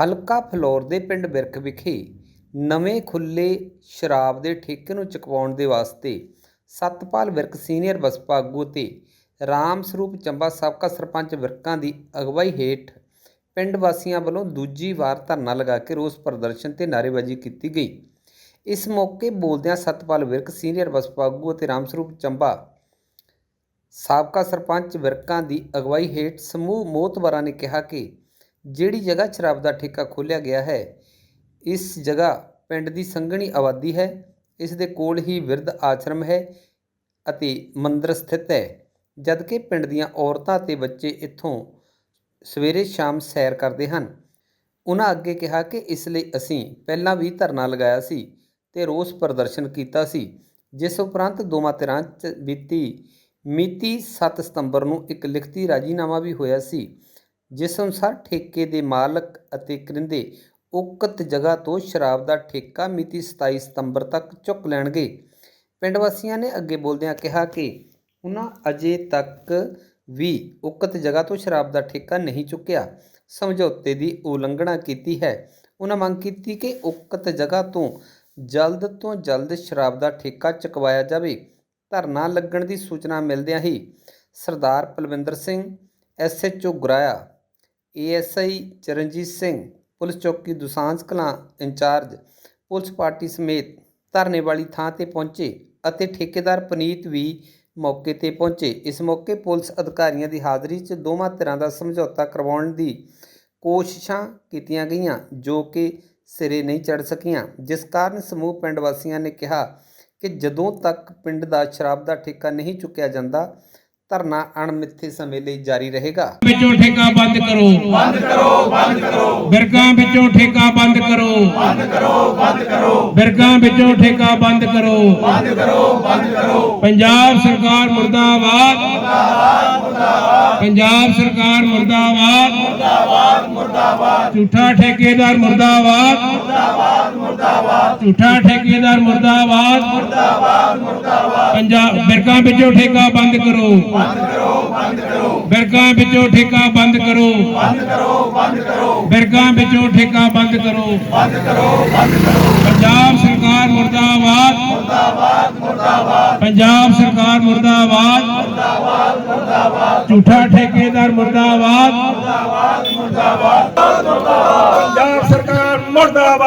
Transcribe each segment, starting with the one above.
ਹਲਕਾ ਫਲੌਰ ਦੇ ਪਿੰਡ ਬਿਰਖ ਵਿਖੇ ਨਵੇਂ ਖੁੱਲ੍ਹੇ ਸ਼ਰਾਬ ਦੇ ਠੇਕੇ ਨੂੰ ਚੁਕਵਾਉਣ ਦੇ ਵਾਸਤੇ ਸਤਪਾਲ ਵਿਰਕ ਸੀਨੀਅਰ ਬਸਪਾ ਆਗੂ ਅਤੇ ਰਾਮ ਸਰੂਪ ਚੰਬਾ ਸਾਬਕਾ ਸਰਪੰਚ ਵਿਰਕਾਂ ਦੀ ਅਗਵਾਈ ਹੇਠ ਪਿੰਡ ਵਾਸੀਆਂ ਵੱਲੋਂ ਦੂਜੀ ਵਾਰ ਧਰਨਾ ਲਗਾ ਕੇ ਰੋਸ ਪ੍ਰਦਰਸ਼ਨ ਤੇ ਨਾਅਰੇਬਾਜ਼ੀ ਕੀਤੀ ਗਈ। ਇਸ ਮੌਕੇ ਬੋਲਦਿਆਂ ਸਤਪਾਲ ਵਿਰਕ ਸੀਨੀਅਰ ਬਸਪਾ ਆਗੂ ਅਤੇ ਰਾਮ ਸਰੂਪ ਚੰਬਾ ਸਾਬਕਾ ਸਰਪੰਚ ਵਿਰਕਾਂ ਦੀ ਅਗਵਾਈ ਹੇਠ ਸਮੂਹ ਮੋਤਬਰਾਂ ਨੇ ਕਿਹਾ ਕਿ ਜਿਹੜੀ ਜਗ੍ਹਾ ਸ਼ਰਾਬ ਦਾ ਠੇਕਾ ਖੋਲ੍ਹਿਆ ਗਿਆ ਹੈ, ਇਸ ਜਗ੍ਹਾ ਪਿੰਡ ਦੀ ਸੰਘਣੀ ਆਬਾਦੀ ਹੈ, ਇਸ ਦੇ ਕੋਲ ਹੀ ਬਿਰਧ ਆਸ਼ਰਮ ਹੈ ਅਤੇ ਮੰਦਿਰ ਸਥਿਤ ਹੈ। ਜਦਕਿ ਪਿੰਡ ਦੀਆਂ ਔਰਤਾਂ ਅਤੇ ਬੱਚੇ ਇੱਥੋਂ ਸਵੇਰੇ ਸ਼ਾਮ ਸੈਰ ਕਰਦੇ ਹਨ ਉਹਨਾਂ ਅੱਗੇ ਕਿਹਾ ਕਿ ਇਸ ਲਈ ਅਸੀਂ ਪਹਿਲਾਂ ਵੀ ਧਰਨਾ ਲਗਾਇਆ ਸੀ ਤੇ ਰੋਸ ਪ੍ਰਦਰਸ਼ਨ ਕੀਤਾ ਸੀ, ਜਿਸ ਉਪਰੰਤ ਦੋਵਾਂ ਧਿਰਾਂ 'ਚ ਬੀਤੀ ਮਿਤੀ 7 ਸਤੰਬਰ ਨੂੰ ਇੱਕ ਲਿਖਤੀ ਰਾਜੀਨਾਮਾ ਵੀ ਹੋਇਆ ਸੀ। ਜਿਸ ਅਨੁਸਾਰ ਠੇਕੇ ਦੇ ਮਾਲਕ ਅਤੇ ਕਰਿੰਦੇ ਉਕਤ ਜਗ੍ਹਾ ਤੋਂ ਸ਼ਰਾਬ ਦਾ ਠੇਕਾ ਮਿਤੀ 27 ਸਤੰਬਰ ਤੱਕ ਚੁੱਕ ਲੈਣਗੇ। ਪਿੰਡ ਵਾਸੀਆਂ ਨੇ ਅੱਗੇ ਬੋਲਦਿਆਂ ਕਿਹਾ ਕਿ ਉਹਨਾਂ ਅਜੇ ਤੱਕ ਵੀ ਉਕਤ ਜਗ੍ਹਾ ਤੋਂ ਸ਼ਰਾਬ ਦਾ ਠੇਕਾ ਨਹੀਂ ਚੁੱਕਿਆ। ਸਮਝੌਤੇ ਦੀ ਉਲੰਘਣਾ ਕੀਤੀ ਹੈ। ਉਹਨਾਂ ਮੰਗ ਕੀਤੀ ਕਿ ਉਕਤ ਜਗ੍ਹਾ ਤੋਂ ਜਲਦ ਤੋਂ ਜਲਦ ਸ਼ਰਾਬ ਦਾ ਠੇਕਾ ਚੁਕਵਾਇਆ ਜਾਵੇ। ਧਰਨਾ ਲੱਗਣ ਦੀ ਸੂਚਨਾ ਮਿਲਦਿਆਂ ਹੀ Sardar Palwinder Singh SHO Guraya ASI Charanjit Singh, police ਚੌਕੀ Dusanjh Kalan in-charge, police party ਸਮੇਤ ਧਰਨੇ ਵਾਲੀ ਥਾਂ ਤੇ ਪਹੁੰਚੇ ਅਤੇ ਠੇਕੇਦਾਰ ਪਨੀਤ ਵੀ ਮੌਕੇ ਤੇ ਪਹੁੰਚੇ। ਇਸ ਮੌਕੇ ਪੁਲਿਸ ਅਧਿਕਾਰੀਆਂ ਦੀ ਹਾਜ਼ਰੀ 'ਚ ਦੋਵਾਂ ਧਿਰਾਂ ਦਾ ਸਮਝੌਤਾ ਕਰਵਾਉਣ ਦੀ ਕੋਸ਼ਿਸ਼ਾਂ ਕੀਤੀਆਂ ਗਈਆਂ, ਜੋ ਕਿ ਸਿਰੇ ਨਹੀਂ ਚੜ ਸਕੀਆਂ। ਜਿਸ ਕਾਰਨ ਸਮੂਹ ਪਿੰਡ ਵਾਸੀਆਂ ਨੇ ਕਿਹਾ ਕਿ ਜਦੋਂ ਤੱਕ ਪਿੰਡ ਦਾ ਸ਼ਰਾਬ ਦਾ ਠੇਕਾ ਨਹੀਂ ਚੁੱਕਿਆ ਜਾਂਦਾ ਧਰਨਾ ਅਣਮਿੱਥੇ ਸਮੇਂ ਲਈ ਜਾਰੀ ਰਹੇਗਾ। ਵਿੱਚੋਂ ਠੇਕਾ ਬੰਦ ਕਰੋ। ਬੰਦ ਕਰੋ ਬੰਦ ਕਰੋ। ਬਿਰਕਾਂ ਵਿੱਚੋਂ ਠੇਕਾ ਬੰਦ ਕਰੋ। ਬੰਦ ਕਰੋ ਬੰਦ ਕਰੋ। ਬਿਰਕਾਂ ਵਿੱਚੋਂ ਠੇਕਾ ਬੰਦ ਕਰੋ। ਬੰਦ ਕਰੋ ਬੰਦ ਕਰੋ। ਪੰਜਾਬ ਸਰਕਾਰ ਮੁਰਦਾਬਾਦ ਮੁਰਦਾਬਾਦ ਮੁਰਦਾਬਾਦ। ਪੰਜਾਬ ਸਰਕਾਰ ਮੁਰਦਾਬਾਦ। ਮੁਰਦਾਬਾਦ ਮੁਰਦਾਬਾਦ। ਝੂਠਾ ਠੇਕੇਦਾਰ ਮੁਰਦਾਬਾਦ। ਮੁਰਦਾਬਾਦ ਮੁਰਦਾਬਾਦ। ਝੂਠਾ ਠੇਕੇਦਾਰ ਮੁਰਦਾਬਾਦ। ਮੁਰਦਾਬਾਦ ਮੁਰਦਾਬਾਦ ਪੰਜਾਬ ਬਿਰਕਾਂ ਵਿੱਚੋਂ ਠੇਕਾ ਬੰਦ ਕਰੋ। ਬਿਰਕਾਂ ਵਿੱਚੋਂ ਠੇਕਾ ਬੰਦ ਕਰੋ। ਬੰਦ ਕਰੋ ਬੰਦ ਕਰੋ ਬਿਰਕਾਂ ਵਿੱਚੋਂ ਠੇਕਾ ਬੰਦ ਕਰੋ। ਬੰਦ ਕਰੋ ਬੰਦ ਕਰੋ ਪੰਜਾਬ ਸਰਕਾਰ ਮੁਰਦਾਬਾਦ। ਮੁਰਦਾਬਾਦ ਮੁਰਦਾਬਾਦ ਪੰਜਾਬ ਸਰਕਾਰ ਮੁਰਦਾਬਾਦ ਮੁਰਦਾਬਾਦ ਮੁਰਦਾਬਾਦ। ਝੂਠਾ ਠੇਕੇਦਾਰ ਮੁਰਦਾਬਾਦ। ਪੰਜਾਬ ਸਰਕਾਰ ਮੁਰਦਾਬਾਦ।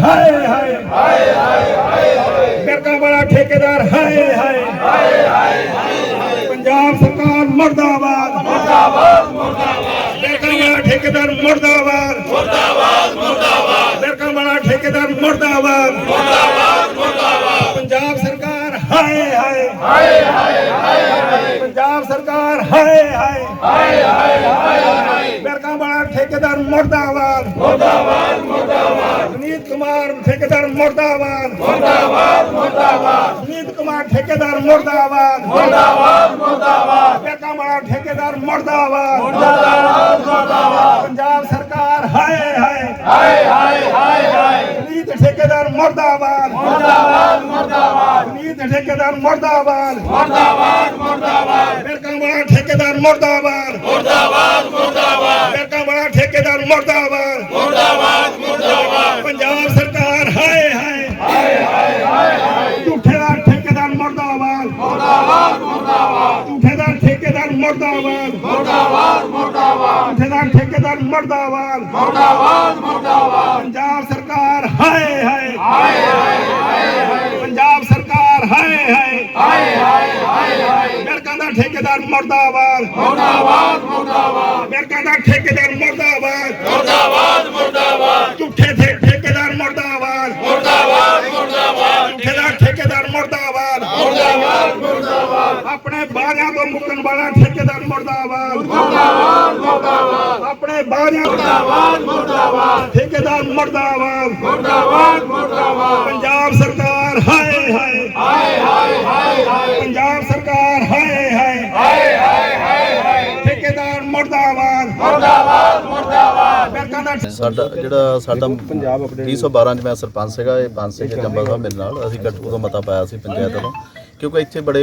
ਠੇਕੇਦਾਰ ਹਾਏ ਹਾਏ ਹਾਏ ਹਾਏ। ਬਿਰਕਾ ਵਾਲਾ ਠੇਕੇਦਾਰ, ਹਾਏ ਹਾਏ ਹਾਏ। ਹਾਏ ਪੰਜਾਬ ਸਰਕਾਰ ਮੁਰਦਾਬਾਦ। ਮੁਰਦਾਬਾਦ ਮੁਰਦਾਬਾਦ ਬਿਰਕਾ ਵਾਲਾ ਠੇਕੇਦਾਰ ਮੁਰਦਾਬਾਦ। ਮੁਰਦਾਬਾਦ ਮੁਰਦਾਬਾਦ ਬਿਰਕਾ ਵਾਲਾ ਠੇਕੇਦਾਰ ਮੁਰਦਾਬਾਦ। ਪੰਜਾਬ ਸਰਕਾਰ, ਹਾਏ ਹਾਏ। ਹਾਏ ਹਾਏ ਪੰਜਾਬ ਸਰਕਾਰ, ਹਾਏ ਹਾਏ। ਹਾਏ ਹਾਏ ਬਿਰਕਾ ਵਾਲਾ ਠੇਕੇਦਾਰ ਮੁਰਦਾਬਾਦ ਮੁਰਦਾਬਾਦ। ਕੁਮਾਰ ਠੇਕੇਦਾਰ ਮੁਰਦਾਬਾਦ। ਮੁਰਦਾਬਾਦ ਮੁਰਦਾਬਾਦ। ਸੁਨੀਤ ਕੁਮਾਰ ਠੇਕੇਦਾਰ ਮੁਰਦਾਬਾਦ। ਮੁਰਦਾਬਾਦ ਮੁਰਦਾਬਾਦ। ਬਿਰਕਾ ਵਾਲਾ ਠੇਕੇਦਾਰ ਮੁਰਦਾਬਾਦ। ਮੁਰਦਾਬਾਦ ਮੁਰਦਾਬਾਦ। ਪੰਜਾਬ ਸਰਕਾਰ ਹਾਏ ਹਾਏ। ਹਾਏ ਹਾਏ ਹਾਏ ਸੁਨੀਤ ਠੇਕੇਦਾਰ ਮੁਰਦਾਬਾਦ। ਮੁਰਦਾਬਾਦ ਮੁਰਦਾਬਾਦ। ਸੁਨੀਤ ਠੇਕੇਦਾਰ ਮੁਰਦਾਬਾਦ। ਮੁਰਦਾਬਾਦ ਮੁਰਦਾਬਾਦ। ਬਿਰਕਾ ਵਾਲਾ ਠੇਕੇਦਾਰ ਮੁਰਦਾਬਾਦ। ਮੁਰਦਾਬਾਦ ਮੁਰਦਾਬਾਦ। ਬਿਰਕਾ ਵਾਲਾ ਠੇਕੇਦਾਰ ਮੁਰਦਾਬਾਦ। ਮੁਰਦਾਬਾਦ ਮੁਰਦਾਬਾਦ ਮੁਰਦਾਬਾਦ ਮੁਰਦਾਬਾਦ। ਦਾ ਠੇਕੇਦਾਰ ਮੁਰਦਾਬਾਦ। ਮੁਰਦਾਬਾਦ ਮੁਰਦਾਬਾਦ। ਪੰਜਾਬ ਸਰਕਾਰ ਹਾਏ ਹਾਏ। ਹਾਏ ਹਾਏ ਪੰਜਾਬ ਸਰਕਾਰ ਹਾਏ ਹਾਏ। ਹਾਏ ਹਾਏ ਹਾਏ ਬਿਰਕਾਂ ਦਾ ਠੇਕੇਦਾਰ ਮੁਰਦਾਬਾਦ। ਮੁਰਦਾਬਾਦ ਮੁਰਦਾਬਾਦ। ਬਿਰਕਾਂ ਦਾ ਠੇਕੇਦਾਰ ਮੁਰਦਾਬਾਦ। ਮੁਰਦਾਬਾਦ ਮੁਰਦਾਬਾਦ। ਝੂਠੇ ਠੇਕੇਦਾਰ ਮੁਰਦਾਬਾਦ। ਮੁਰਦਾਬਾਦ ਮੁਰਦਾਬਾਦ। ਝੂਠੇ ਠੇਕੇਦਾਰ ਮੁਰਦਾਬਾਦ। ਮੁਰਦਾਬਾਦ ਮੁਰਦਾਬਾਦ। ਆਪਣੇ ਬਾਰਿਆਂ ਤੋਂ ਮੁੱਕਣ ਵਾਲਾ ਮੁਰਦਾਬਾਦ। ਮੁਰਦਾਬਾਦ ਮੁਰਦਾਬਾਦ। ਆਪਣੇ ਬਾਰਿਆਂ ਮੁਰਦਾਬਾਦ ਮੁਰਦਾਬਾਦ। ਠੇਕੇਦਾਰ ਮੁਰਦਾਬਾਦ। ਮੁਰਦਾਬਾਦ ਮੁਰਦਾਬਾਦ। ਪੰਜਾਬ ਸਰਕਾਰ ਹਾਏ ਹਾਏ। ਹਾਏ ਹਾਏ ਹਾਏ ਪੰਜਾਬ ਸਰਕਾਰ ਹਾਏ ਹਾਏ। ਹਾਏ ਹਾਏ ਹਾਏ ਠੇਕੇਦਾਰ ਮੁਰਦਾਬਾਦ। ਮੁਰਦਾਬਾਦ ਮੁਰਦਾਬਾਦ। ਬਿਰਕਾਂ ਦਾ ਸਾਡਾ ਜਿਹੜਾ ਸਾਡਾ 2012 ਚ ਮੈਂ ਸਰਪੰਚ ਸੀਗਾ ਇਹ ਪੰਜ ਸਿੰਘ ਜੰਬਾ ਸਾਹਿਬ ਮੇਰੇ ਨਾਲ। ਅਸੀਂ ਗੱਟ ਉਦੋਂ ਮਤਾ ਪਾਇਆ ਸੀ ਪੰਚਾਇਤ ਵੱਲੋਂ। ਕਿਉਂਕਿ ਇੱਥੇ ਬੜੇ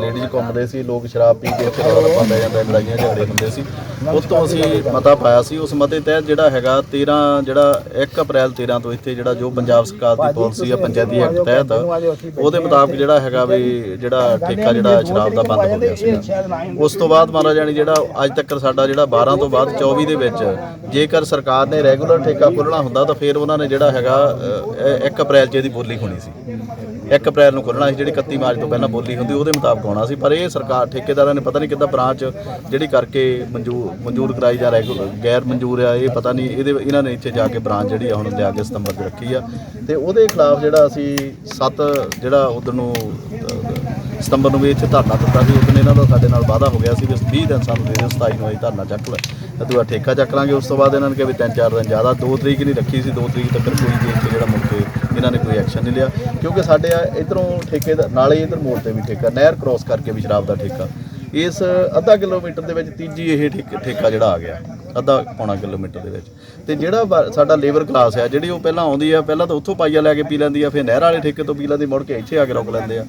ਲੇਡੀਜ਼ ਘੁੰਮਦੇ ਸੀ ਲੋਕ ਸ਼ਰਾਬ ਪੀ ਕੇ ਇੱਥੇ ਰੌਲਾ ਰੱਪਾ ਪੈ ਜਾਂਦਾ ਲੜਾਈਆਂ ਝਗੜੇ ਹੁੰਦੇ ਸੀ। ਉਸ ਤੋਂ ਅਸੀਂ ਮਤਾ ਪਾਇਆ ਸੀ ਉਸ ਮਤੇ ਤਹਿਤ ਜਿਹੜਾ ਹੈਗਾ 13 ਜਿਹੜਾ 1 ਅਪ੍ਰੈਲ 13 ਤੋਂ ਇੱਥੇ ਜਿਹੜਾ ਜੋ ਪੰਜਾਬ ਸਰਕਾਰ ਦੀ ਪਾਲਿਸੀ ਆ ਪੰਚਾਇਤੀ ਐਕਟ ਤਹਿਤ ਉਹਦੇ ਮੁਤਾਬਕ ਜਿਹੜਾ ਹੈਗਾ ਵੀ ਜਿਹੜਾ ਠੇਕਾ ਜਿਹੜਾ ਸ਼ਰਾਬ ਦਾ ਬੰਦ ਹੋ ਗਿਆ ਸੀ। ਉਸ ਤੋਂ ਬਾਅਦ ਮਹਾਰਾਜ ਜਾਨੀ ਜਿਹੜਾ ਅੱਜ ਤੱਕ ਸਾਡਾ ਜਿਹੜਾ 12 ਤੋਂ ਬਾਅਦ 24 ਦੇ ਵਿੱਚ ਜੇਕਰ ਸਰਕਾਰ ਨੇ ਰੈਗੂਲਰ ਠੇਕਾ ਖੋਲ੍ਹਣਾ ਹੁੰਦਾ ਤਾਂ ਫਿਰ ਉਹਨਾਂ ਨੇ ਜਿਹੜਾ ਹੈਗਾ 1 ਅਪ੍ਰੈਲ 'ਚ ਇਹਦੀ ਬੋਲੀ ਹੋਣੀ ਸੀ। 1 ਅਪ੍ਰੈਲ ਨੂੰ ਖੋਲ੍ਹਣਾ ਸੀ, ਜਿਹੜੀ 31 ਮਾਰਚ ਤੋਂ ਪਹਿਲਾਂ ਬੋਲੀ ਹੁੰਦੀ, ਉਹਦੇ ਮੁਤਾਬਕ ਹੋਣਾ ਸੀ, ਪਰ ਇਹ ਸਰਕਾਰ ਠੇਕੇਦਾਰਾਂ ਨੇ ਪਤਾ ਨਹੀਂ ਕਿੱਦਾਂ ਬ੍ਰਾਂਚ ਜਿਹੜੀ ਕਰਕੇ ਮਨਜ਼ੂਰ ਮਨਜ਼ੂਰ ਕਰਾਈ ਜਾ ਰੈਗੂਲਰ ਗੈਰ ਮਨਜ਼ੂਰ ਆ, ਇਹ ਪਤਾ ਨਹੀਂ, ਇਹਦੇ, ਇਹਨਾਂ ਨੇ ਇੱਥੇ ਜਾ ਕੇ ਬ੍ਰਾਂਚ ਜਿਹੜੀ ਆ, ਹੁਣ ਲਿਆ ਕੇ ਸਤੰਬਰ 'ਚ ਰੱਖੀ ਆ। ਤੇ ਉਹਦੇ ਖਿਲਾਫ ਜਿਹੜਾ ਅਸੀਂ 7 ਜਿਹੜਾ ਉਧਰ ਨੂੰ ਸਤੰਬਰ ਨੂੰ ਵੀ ਇੱਥੇ ਧਰਨਾ ਦਿੱਤਾ ਸੀ ਉਸ ਦਿਨ ਇਹਨਾਂ ਦਾ ਸਾਡੇ ਨਾਲ ਵਾਅਦਾ ਹੋ ਗਿਆ ਸੀ ਵੀ 20 ਦਿਨ ਸਾਨੂੰ ਦੇ ਦਿਓ 27 ਨੂੰ ਅਸੀਂ ਧਰਨਾ ਚੱਕ ਲੈ, ਤੇ ਦੂਆ ਠੇਕਾ ਚੱਕ ਲਾਂਗੇ। ਉਸ ਤੋਂ ਬਾਅਦ ਇਹਨਾਂ ਨੇ ਕਿਹਾ ਵੀ ਤਿੰਨ ਚਾਰ ਦਿਨ ਜ਼ਿਆਦਾ 2 ਤਰੀਕ ਨਹੀਂ ਰੱਖੀ ਸੀ 2 ਤਰੀਕ ਤੱਕ ਕੋਈ ਵੀ ਇੱਥੇ ਜਿਹੜਾ ਮੁੜ ਕੇ ਇਹਨਾਂ ਨੇ ਕੋਈ ਐਕਸ਼ਨ ਨਹੀਂ ਲਿਆ। ਕਿਉਂਕਿ ਸਾਡੇ ਆ ਇਧਰੋਂ ਠੇਕੇ ਦਾ, ਨਾਲੇ ਇਧਰ ਮੋੜ ਤੇ ਵੀ ਠੇਕਾ, ਨਹਿਰ ਕ੍ਰੋਸ ਕਰਕੇ ਵੀ ਸ਼ਰਾਬ ਦਾ ਠੇਕਾ। ਇਸ ਅੱਧਾ ਕਿਲੋਮੀਟਰ ਦੇ ਵਿੱਚ ਤੀਜੀ ਇਹ ਠੇਕ- ਠੇਕਾ ਜਿਹੜਾ ਆ ਗਿਆ, ਅੱਧਾ ਪੌਣਾ ਕਿਲੋਮੀਟਰ ਦੇ ਵਿੱਚ। ਤੇ ਜਿਹੜਾ ਵਾ- ਸਾਡਾ ਲੇਬਰ ਕਲਾਸ ਆ, ਜਿਹੜੀ ਉਹ ਪਹਿਲਾਂ ਆਉਂਦੀ ਆ, ਪਹਿਲਾਂ ਤਾਂ ਉੱਥੋਂ ਪਾਈਆ ਲੈ ਕੇ ਪੀ ਲੈਂਦੀ ਆ, ਫਿਰ ਨਹਿਰ ਵਾਲੇ ਠੇਕੇ ਤੋਂ ਪੀ ਲੈਂਦੀ, ਮੁੜ ਕੇ ਇੱਥੇ ਆ ਕੇ ਰੁਕ ਲੈਂਦੇ ਆ।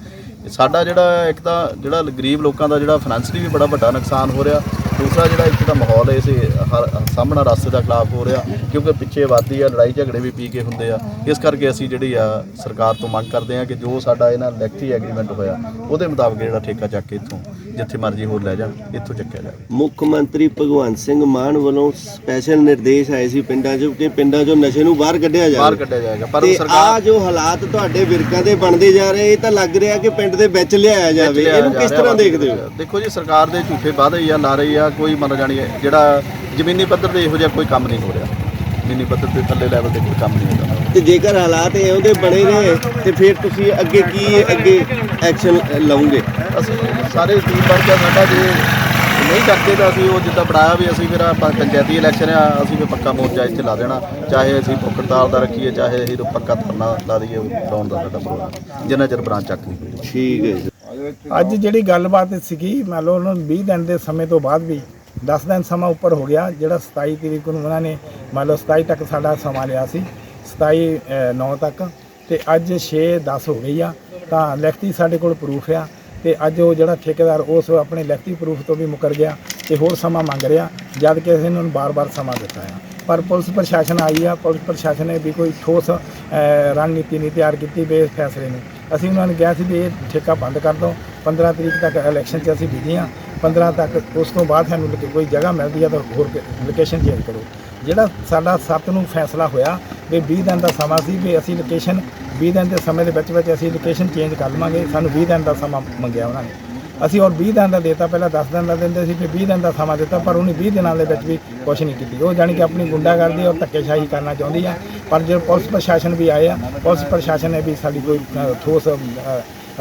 ਸਾਡਾ ਜਿਹੜਾ ਇੱਕ ਤਾਂ, ਜਿਹੜਾ ਗਰੀਬ ਲੋਕਾਂ ਦਾ ਜਿਹੜਾ ਫਾਈਨੈਂਸ਼ਲੀ ਵੀ ਬੜਾ ਵੱਡਾ ਨੁਕਸਾਨ ਹੋ ਰਿਹਾ। ਦੂਸਰਾ ਜਿਹੜਾ ਇੱਥੇ ਦਾ ਮਾਹੌਲ ਹੈ ਇਸੇ ਹਰ- ਸਾਹਮਣਾ ਰਸਤੇ ਦਾ ਖਿਲਾਫ ਹੋ ਰਿਹਾ ਕਿਉਂਕਿ ਪਿੱਛੇ ਆਬਾਦੀ ਆ ਲੜਾਈ ਝਗੜੇ ਵੀ ਪੀ ਕੇ ਹੁੰਦੇ ਆ। ਇਸ ਕਰਕੇ ਅਸੀਂ ਜਿਹੜੀ ਆ ਸਰਕਾਰ ਤੋਂ ਮੰਗ ਕਰਦੇ ਆ ਕਿ ਜੋ ਸਾਡਾ ਇਹਨਾਂ ਲਿਖਤੀ ਐਗਰੀਮੈਂਟ ਹੋਇਆ ਉਹਦੇ ਮੁਤਾਬਕ ਜਿਹੜਾ ਠੇਕਾ ਚੱਕ ਕੇ ਇੱਥੋਂ ਜਿੱਥੇ ਮਰਜ਼ੀ ਹੋਰ ਲੈ ਜਾਣ ਇੱਥੋਂ ਚੱਕਿਆ ਜਾਵੇ। ਮੁੱਖ ਮੰਤਰੀ ਭਗਵੰਤ ਸਿੰਘ ਮਾਨ ਵੱਲੋਂ ਸਪੈਸ਼ਲ ਨਿਰਦੇਸ਼ ਆਏ ਸੀ ਪਿੰਡਾਂ 'ਚ ਕਿ ਪਿੰਡਾਂ 'ਚੋਂ ਨਸ਼ੇ ਨੂੰ ਬਾਹਰ ਕੱਢਿਆ ਬਾਹਰ ਜਾਵੇ ਕੱਢਿਆ ਜਾਏਗਾ ਪਰ ਤੇ ਆ ਸਰਕਾਰ ਜੋ ਹਾਲਾਤ ਤੁਹਾਡੇ ਵਿਰਕਾਂ ਦੇ ਬਣਦੇ ਜਾ ਰਹੇ ਇਹ ਤਾਂ ਲੱਗ ਰਿਹਾ ਕਿ ਪਿੰਡ ਦੇ ਵਿੱਚ ਲਿਆਇਆ ਜਾਵੇ। ਇਹਨੂੰ ਜਾ ਕਿਸ ਰਿਹਾ ਤਰ੍ਹਾਂ। ਦੇਖਦੇ ਹੋ? ਦੇਖੋ ਜੀ ਸਰਕਾਰ ਦੇ ਝੂਠੇ ਵਾਅਦੇ ਆ ਨਾਰੇ ਆ ਕੋਈ ਮੰਨ ਜਾਣੀ ਹੈ ਜਿਹੜਾ ਜ਼ਮੀਨੀ ਪੱਧਰ ਤੇ ਇਹੋ ਜਿਹਾ ਕੋਈ ਕੰਮ ਨਹੀਂ ਹੋ ਰਿਹਾ। ਜ਼ਮੀਨੀ ਪੱਧਰ ਤੇ ਥੱਲੇ ਲੈਵਲ ਤੇ ਕੋਈ ਕੰਮ ਨਹੀਂ ਹੁੰਦਾ ਤੇ ਜੇਕਰ ਹਾਲਾਤ ਇਹੋ ਦੇ ਬਣੇ ਰਹੇ ਤੇ ਫਿਰ ਤੁਸੀਂ ਅੱਗੇ ਕੀ ਅੱਗੇ ਐਕਸ਼ਨ ਲਓਗੇ ਅਸੀਂ ਸਾਰੇ ਟੀਮ ਵਰਕ ਆ ਸਾਡਾ ਜੇ ਨਹੀਂ ਕਰਦੇ ਤਾਂ ਅਸੀਂ ਉਹ ਜਿੱਦਾਂ ਬਣਾਇਆ ਵੀ ਅਸੀਂ ਫਿਰ ਆਪਾਂ ਪੰਚਾਇਤੀ ਇਲੈਕਸ਼ਨ ਆ ਅਸੀਂ ਵੀ ਪੱਕਾ ਮੋਰਚਾ ਇੱਥੇ ਲਾ ਦੇਣਾ। ਚਾਹੇ ਅਸੀਂ ਭੁੱਖ ਹੜਤਾਲ ਦਾ ਰੱਖੀਏ ਚਾਹੇ ਅਸੀਂ ਪੱਕਾ ਧਰਨਾ ਲਾ ਦਈਏ ਲਾਉਣ ਦਾ ਸਾਡਾ ਪ੍ਰੋਗਰਾਮ। ਜਿੰਨਾ ਚਿਰ ਬ੍ਰਾਂਚ ਚੱਕ ਨਹੀਂ ਠੀਕ ਹੈ ਅੱਜ ਜਿਹੜੀ ਗੱਲਬਾਤ ਸੀਗੀ, ਮੰਨ ਲਓ ਉਹਨਾਂ ਨੂੰ 20 ਦਿਨ ਦੇ ਸਮੇਂ ਤੋਂ ਬਾਅਦ ਵੀ 10 ਦਿਨ ਸਮਾਂ ਉੱਪਰ ਹੋ ਗਿਆ, ਜਿਹੜਾ 27 ਤਰੀਕ ਨੂੰ ਉਹਨਾਂ ਨੇ, ਮੰਨ ਲਓ 27 ਤੱਕ ਸਾਡਾ ਸਮਾਂ ਲਿਆ ਸੀ 27 9 ਤੱਕ, ਤੇ ਅੱਜ 6 10 ਹੋ ਗਈ ਆ, ਤਾਂ ਲਿਖਤੀ ਸਾਡੇ ਕੋਲ ਪ੍ਰੂਫ ਆ, ਤੇ ਅੱਜ ਉਹ ਜਿਹੜਾ ਠੇਕੇਦਾਰ ਉਸ ਆਪਣੇ ਲਿਖਤੀ ਪ੍ਰੂਫ ਤੋਂ ਵੀ ਮੁਕਰ ਗਿਆ, ਤੇ ਹੋਰ ਸਮਾਂ ਮੰਗ ਰਿਹਾ, ਜਦ ਕਿ ਅਸੀਂ ਇਹਨਾਂ ਨੂੰ ਬਾਰ-ਬਾਰ ਸਮਾਂ ਦਿੱਤਾ ਆ। ਪਰ ਪੁਲਿਸ ਪ੍ਰਸ਼ਾਸਨ ਆਈ ਆ, ਪੁਲਿਸ ਪ੍ਰਸ਼ਾਸਨ ਨੇ ਵੀ ਕੋਈ ਠੋਸ ਰਣਨੀਤੀ ਨਹੀਂ ਤਿਆਰ ਕੀਤੀ ਬੇ ਫੈਸਲੇ ਨੂੰ। ਅਸੀਂ ਉਹਨਾਂ ਨੂੰ ਕਿਹਾ ਸੀ ਵੀ ਇਹ ਠੇਕਾ ਬੰਦ ਕਰ ਦਿਓ। 15 ਤਰੀਕ ਤੱਕ ਇਲੈਕਸ਼ਨ 'ਚ ਅਸੀਂ ਬਿਜ਼ੀ ਹਾਂ। 15 ਤੱਕ ਉਸ ਤੋਂ ਬਾਅਦ ਸਾਨੂੰ ਲੋਕੇ- ਕੋਈ ਜਗ੍ਹਾ ਮਿਲਦੀ ਆ ਤਾਂ ਹੋਰ ਲੋਕੇਸ਼ਨ ਚੇਂਜ ਕਰੋ। ਜਿਹੜਾ ਸਾਡਾ 7 ਨੂੰ ਫੈਸਲਾ ਹੋਇਆ ਵੀ 20 ਦਿਨ ਦਾ ਸਮਾਂ ਸੀ ਵੀ ਅਸੀਂ ਲੋਕੇਸ਼ਨ 20 ਦਿਨ ਦੇ ਸਮੇਂ ਦੇ ਵਿੱਚ ਵਿੱਚ ਅਸੀਂ ਲੋਕੇਸ਼ਨ ਚੇਂਜ ਕਰ ਲਵਾਂਗੇ। ਸਾਨੂੰ 20 ਦਿਨ ਦਾ ਸਮਾਂ ਮੰਗਿਆ ਉਹਨਾਂ ਨੇ। ਅਸੀਂ ਔਰ 20 ਦਿਨ ਦਾ ਦੇਤਾ, ਪਹਿਲਾਂ 10 ਦਿਨ ਦਾ ਦਿੰਦੇ ਸੀ, ਫਿਰ 20 ਦਿਨ ਦਾ ਸਮਾਂ ਦਿੱਤਾ, ਪਰ ਉਹਨੇ 20 ਦਿਨਾਂ ਦੇ ਵਿੱਚ ਵੀ ਕੁਝ ਨਹੀਂ ਕੀਤੀ। ਉਹ ਜਾਣੀ ਕਿ ਆਪਣੀ ਗੁੰਡਾਗਰਦੀ ਔਰ ਧੱਕੇਸ਼ਾਹੀ ਕਰਨਾ ਚਾਹੁੰਦੀ ਆ, ਪਰ ਜੇ ਪੁਲਿਸ ਪ੍ਰਸ਼ਾਸਨ ਵੀ ਆਏ ਆ, ਪੁਲਿਸ ਪ੍ਰਸ਼ਾਸਨ ਨੇ ਵੀ ਸਾਡੀ ਕੋਈ ਠੋਸ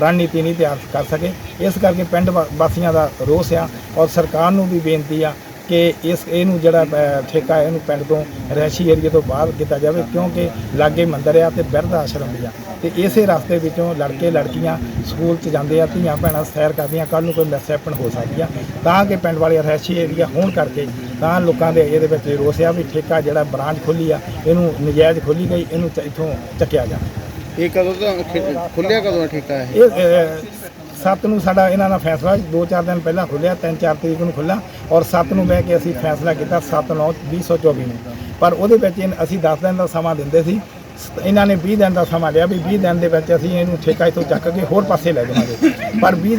ਰਣਨੀਤੀ ਨਹੀਂ ਤਿਆਰ ਕਰ ਸਕੇ। ਇਸ ਕਰਕੇ ਪਿੰਡ ਵਾ- ਵਾਸੀਆਂ ਦਾ ਰੋਸ ਆ ਔਰ ਸਰਕਾਰ ਨੂੰ ਵੀ ਬੇਨਤੀ ਆ ਕਿ ਇਸ ਇਹਨੂੰ ਜਿਹੜਾ ਠੇਕਾ ਇਹਨੂੰ ਪਿੰਡ ਤੋਂ ਰਹਿਸ਼ੀ ਏਰੀਏ ਤੋਂ ਬਾਹਰ ਕੀਤਾ ਜਾਵੇ ਕਿਉਂਕਿ ਲਾਗੇ ਮੰਦਰ ਆ ਤੇ ਬਿਰਧ ਆਸ਼ਰਮ ਵੀ ਆ। ਤੇ ਇਸੇ ਰਸਤੇ ਵਿੱਚੋਂ ਲੜਕੇ ਲੜਕੀਆਂ ਸਕੂਲ 'ਚ ਜਾਂਦੇ ਆ ਧੀਆਂ ਭੈਣਾਂ ਸੈਰ ਕਰਦੀਆਂ ਕੱਲ ਨੂੰ ਕੋਈ ਮਿਸਹੈਪਨ ਹੋ ਸਕਦੀ ਆ। ਤਾਂ ਕਿ ਪਿੰਡ ਵਾਲੇ ਰਹਿਸ਼ੀ ਏਰੀਆ ਹੋਣ ਕਰਕੇ ਤਾਂ ਲੋਕਾਂ ਦੇ ਇਹਦੇ ਵਿੱਚ ਰੋਸ ਆ ਵੀ ਠੇਕਾ ਜਿਹੜਾ ਬ੍ਰਾਂਚ ਖੋਲੀ ਆ ਇਹਨੂੰ ਨਜਾਇਜ਼ ਖੋਲੀ ਗਈ ਇਹਨੂੰ ਇੱਥੋਂ ਚੱਕਿਆ ਜਾਵੇ। ਇਹ ਕਦੋਂ ਤੋਂ ਖੁੱਲਿਆ ਕਦੋਂ ਠੇਕਾ ਇਹ? 7 ਨੂੰ ਸਾਡਾ ਇਹਨਾਂ ਦਾ ਫੈਸਲਾ 2-4 ਦਿਨ ਪਹਿਲਾਂ ਖੁੱਲਿਆ 3-4 ਤਰੀਕ ਨੂੰ ਖੁੱਲਾ ਔਰ 7 ਨੂੰ ਬਹਿ ਕੇ ਅਸੀਂ ਫੈਸਲਾ ਕੀਤਾ 7/9/2024 ਨੂੰ ਪਰ ਉਹਦੇ ਵਿੱਚ ਇਹਨ- ਅਸੀਂ 10 ਦਿਨ ਦਾ ਸਮਾਂ ਦਿੰਦੇ ਸੀ। ਸ- ਇਹਨਾਂ ਨੇ 20 ਦਿਨ ਦਾ ਸਮਾਂ ਲਿਆ ਵੀ 20 ਦਿਨ ਦੇ ਵਿੱਚ ਅਸੀਂ ਇਹਨੂੰ ਠੇਕਾ ਇਥੋਂ ਚੱਕ ਕੇ ਹੋਰ ਪਾਸੇ ਲੈ ਜਾਵਾਂਗੇ। ਪਰ 20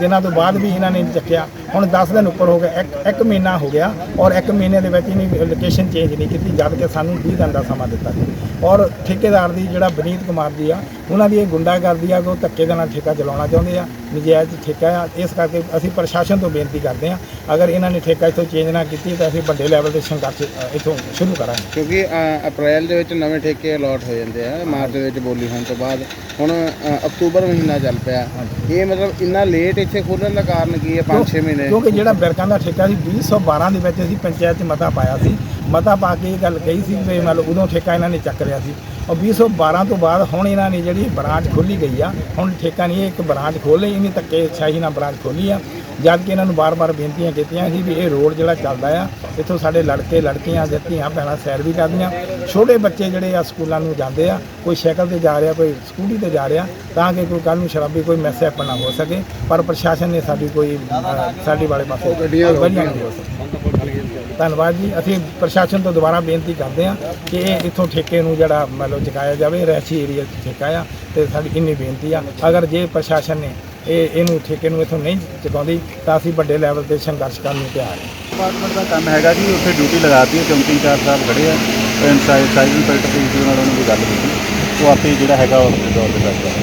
ਦਿਨਾਂ ਤੋਂ ਬਾਅਦ ਵੀ ਇਹਨਾਂ ਨੇ ਚੱਕਿਆ। ਹੁਣ 10 ਦਿਨ ਉੱਪਰ ਹੋ ਗਿਆ ਇੱਕ ਇੱਕ ਮਹੀਨਾ ਹੋ ਗਿਆ ਔਰ ਇੱਕ ਮਹੀਨੇ ਦੇ ਵਿੱਚ ਇਹਨੇ ਲੋਕੇਸ਼ਨ ਚੇਂਜ ਨਹੀਂ ਕੀਤੀ ਜਦ ਕਿ ਸਾਨੂੰ 20 ਦਿਨ ਦਾ ਸਮਾਂ ਦਿੱਤਾ ਸੀ। ਔਰ ਠੇਕੇਦਾਰ ਦੀ ਜਿਹੜਾ ਬਨੀਤ ਕੁਮਾਰ ਦੀ ਆ ਉਹਨਾਂ ਦੀ ਇਹ ਗੁੰਡਾਗਰਦੀ ਆ ਕਿ ਉਹ ਧੱਕੇ ਦੇ ਨਾਲ ਠੇਕਾ ਚਲਾਉਣਾ ਚਾਹੁੰਦੇ ਆ ਨਜਾਇਜ਼ ਠੇਕਾ ਆ। ਇਸ ਕਰਕੇ ਅਸੀਂ ਪ੍ਰਸ਼ਾਸਨ ਤੋਂ ਬੇਨਤੀ ਕਰਦੇ ਆ ਅਗਰ ਇਹਨਾਂ ਨੇ ਠੇਕਾ ਇਥੋਂ ਚੇਂਜ ਨਾ ਕੀਤੀ ਤਾਂ ਅਸੀਂ ਵੱਡੇ ਲੈਵਲ ਤੇ ਸੰਘਰਸ਼ ਇੱਥੋਂ ਸ਼ੁਰੂ ਕਰਾਂਗੇ। ਕਿਉਂਕਿ ਅਪ੍ਰੈਲ ਦੇ ਵਿੱਚ ਨਵੇਂ ਠੇਕੇ ਅਲਾਟ ਹੋ ਜਾਂਦੇ ਆ ਮਾਰਚ ਦੇ ਵਿੱਚ ਬੋਲੀ ਹੋਣ ਤੋਂ ਬਾਅਦ। ਹੁਣ ਅਕਤੂਬਰ ਮਹੀਨਾ ਚੱਲ ਪਿਆ। ਇਹ ਮਤਲਬ ਇੰਨਾ ਲੇਟ ਇੱਥੇ ਖੋਲ੍ਹਣ ਦਾ ਕਾਰਨ ਕੀ ਹੈ 5-6 ਮਹੀਨੇ ਕਿਉਂਕਿ ਜਿਹੜਾ ਬਿਰਕਾਂ ਦਾ ਠੇਕਾ ਸੀ 2012 ਦੇ ਵਿੱਚ ਅਸੀਂ ਪੰਚਾਇਤ 'ਚ ਮਤਾ ਪਾਇਆ ਸੀ। ਮਤਾ ਪਾ ਕੇ ਇਹ ਗੱਲ ਕਹੀ ਸੀ ਵੀ ਮਤਲਬ ਉਦੋਂ ਠੇਕਾ ਇਹਨਾਂ ਨੇ ਚੱਕ ਲਿਆ ਸੀ। ਔਰ 2012 ਤੋਂ ਬਾਅਦ ਹੁਣ ਇਹਨਾਂ ਨੇ ਜਿਹੜੀ ਬ੍ਰਾਂਚ ਖੋਲੀ ਗਈ ਆ, ਹੁਣ ਠੇਕਾ ਨਹੀਂ, ਇਹ ਇੱਕ ਬ੍ਰਾਂਚ ਖੋਲ੍ਹ ਲਈ, ਇਹਨੇ ਧੱਕੇ ਸ਼ਾਹੀ ਨਾਲ ਬ੍ਰਾਂਚ ਖੋਲੀ ਆ। ਜਦ ਕਿ ਇਹਨਾਂ ਨੂੰ ਬਾਰ-ਬਾਰ ਬੇਨਤੀਆਂ ਕੀਤੀਆਂ ਸੀ ਵੀ ਇਹ ਰੋਡ ਜਿਹੜਾ ਚੱਲਦਾ ਆ ਇੱਥੋਂ ਸਾਡੇ ਲੜਕੇ ਲੜਕੀਆਂ ਜਾਂ ਧੀਆਂ ਭੈਣਾਂ ਸੈਰ ਵੀ ਕਰਦੀਆਂ। ਛੋਟੇ ਬੱਚੇ ਜਿਹੜੇ ਆ ਸਕੂਲਾਂ ਨੂੰ ਜਾਂਦੇ ਆ ਕੋਈ ਸਾਈਕਲ ਤੇ ਜਾ ਰਿਹਾ ਕੋਈ ਸਕੂਟੀ ਤੇ ਜਾ ਰਿਹਾ ਤਾਂ ਕਿ ਕੋਈ ਕੱਲ ਨੂੰ ਸ਼ਰਾਬੀ ਕੋਈ ਮੈਸੇਜ ਨਾ ਹੋ ਸਕੇ ਪਰ ਪ੍ਰਸ਼ਾਸਨ ਨੇ ਸਾਡੀ ਕੋਈ ਸਾਡੀ ਵਾਲੇ ਪਾਸੇ ਗੱਡੀਆਂ ਨਹੀਂ ਹੋ ਸਕੀ। ਧੰਨਵਾਦ ਜੀ। ਅਸੀਂ ਪ੍ਰਸ਼ਾਸਨ ਤੋਂ ਦੁਬਾਰਾ ਬੇਨਤੀ ਕਰਦੇ ਹਾਂ ਕਿ ਇਹ ਇੱਥੋਂ ਠੇਕੇ ਨੂੰ ਜਿਹੜਾ ਮਤਲਬ ਚੁਕਾਇਆ ਜਾਵੇ ਰਹਿਸ਼ੀ ਏਰੀਆ ਠੇਕਾ ਆ ਤੇ ਸਾਡੀ ਇੰਨੀ ਬੇਨਤੀ ਆ। ਅਗਰ ਜੇ ਪ੍ਰਸ਼ਾਸਨ ਨੇ ਇਹ ਇਹਨੂੰ ਠੇਕੇ ਨੂੰ ਇੱਥੋਂ ਨਹੀਂ ਚੁਕਾਉਂਦੀ, ਤਾਂ ਅਸੀਂ ਵੱਡੇ ਲੈਵਲ ਤੇ ਸੰਘਰਸ਼ ਕਰਨ ਨੂੰ ਤਿਆਰ ਹਾਂ। ਡਿਪਾਰਟਮੈਂਟ ਦਾ ਕੰਮ ਹੈਗਾ ਜੀ, ਉੱਥੇ ਡਿਊਟੀ ਲਗਾਤੀ ਹੈ ਚੌਂਕੀ ਚਾਰ ਸਾਹਿਬ ਖੜੇ ਆ। ਇਨਸਾਈਡ ਸਾਈਜ਼ ਇੰਸਪੈਕਟਰ ਤੇ ਨਾਲ ਉਹਨਾਂ ਦੀ ਗੱਲ ਕੀਤੀ। ਉਹ ਆਪੇ ਜਿਹੜਾ ਹੈਗਾ ਉਹ ਦੌਰ ਦੇ ਸਕਦਾ